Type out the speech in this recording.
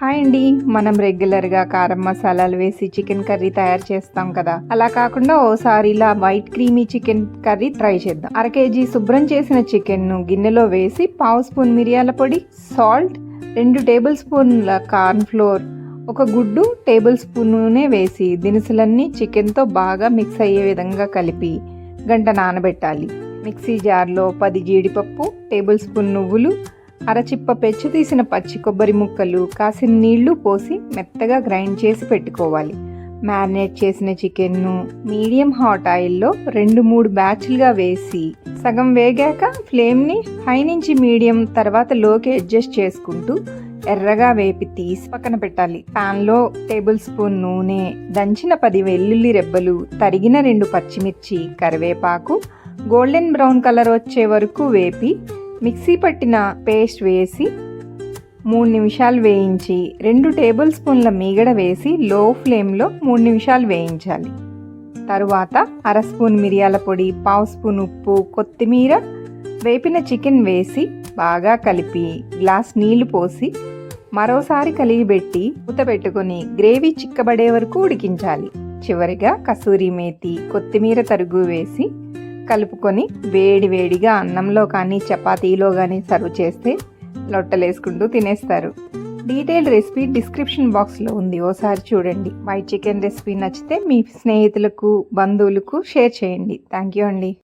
Hi అండి. మనం రెగ్యులర్గా కారం మసాలాలు వేసి చికెన్ కర్రీ తయారు చేస్తాం కదా. అలా కాకుండా ఓసారి ఇలా white creamy chicken curry try చేద్దాం. అర కేజీ శుభ్రం చేసిన చికెన్ను గిన్నెలో వేసి పావు స్పూన్ మిరియాల పొడి సాల్ట్ రెండు టేబుల్ స్పూన్ల కార్న్ ఫ్లోర్ ఒక గుడ్డు టేబుల్ స్పూన్ నూనె వేసి దినుసులన్నీ చికెన్తో బాగా మిక్స్ అయ్యే విధంగా కలిపి గంట నానబెట్టాలి. మిక్సీ జార్లో పది జీడిపప్పు టేబుల్ స్పూన్ నువ్వులు అరచిప్ప పెచ్చు తీసిన పచ్చి కొబ్బరి ముక్కలు కాసిన నీళ్ళు పోసి మెత్తగా గ్రైండ్ చేసి పెట్టుకోవాలి. మ్యారినేట్ చేసిన చికెన్ను మీడియం హాట్ ఆయిల్లో రెండు మూడు బ్యాచ్లుగా వేసి సగం వేగాక ఫ్లేమ్ని హై నుంచి మీడియం తర్వాత లోకి అడ్జస్ట్ చేసుకుంటూ ఎర్రగా వేపి తీసి పక్కన పెట్టాలి. ప్యాన్లో టేబుల్ స్పూన్ నూనె దంచిన పది వెల్లుల్లి రెబ్బలు తరిగిన రెండు పచ్చిమిర్చి కరివేపాకు గోల్డెన్ బ్రౌన్ కలర్ వచ్చే వరకు వేపి మిక్సీ పట్టిన పేస్ట్ వేసి మూడు నిమిషాలు వేయించి రెండు టేబుల్ స్పూన్ల మీగడ వేసి లో ఫ్లేమ్లో మూడు నిమిషాలు వేయించాలి. తరువాత అర స్పూన్ మిరియాల పొడి పావు స్పూన్ ఉప్పు కొత్తిమీర వేపిన చికెన్ వేసి బాగా కలిపి గ్లాస్ నీళ్ళు పోసి మరోసారి కలిగిపెట్టి మూత గ్రేవీ చిక్కబడే వరకు ఉడికించాలి. చివరిగా కసూరి మేతి కొత్తిమీర తరుగు వేసి కలుపుకొని వేడి వేడిగా అన్నంలో కానీ చపాతీలో కానీ సర్వ్ చేస్తే లొట్టలేసుకుంటూ తినేస్తారు. డీటెయిల్ రెసిపీ డిస్క్రిప్షన్ బాక్స్లో ఉంది. ఓసారి చూడండి. వైట్ చికెన్ రెసిపీ నచ్చితే మీ స్నేహితులకు బంధువులకు షేర్ చేయండి. థ్యాంక్ యూ అండి.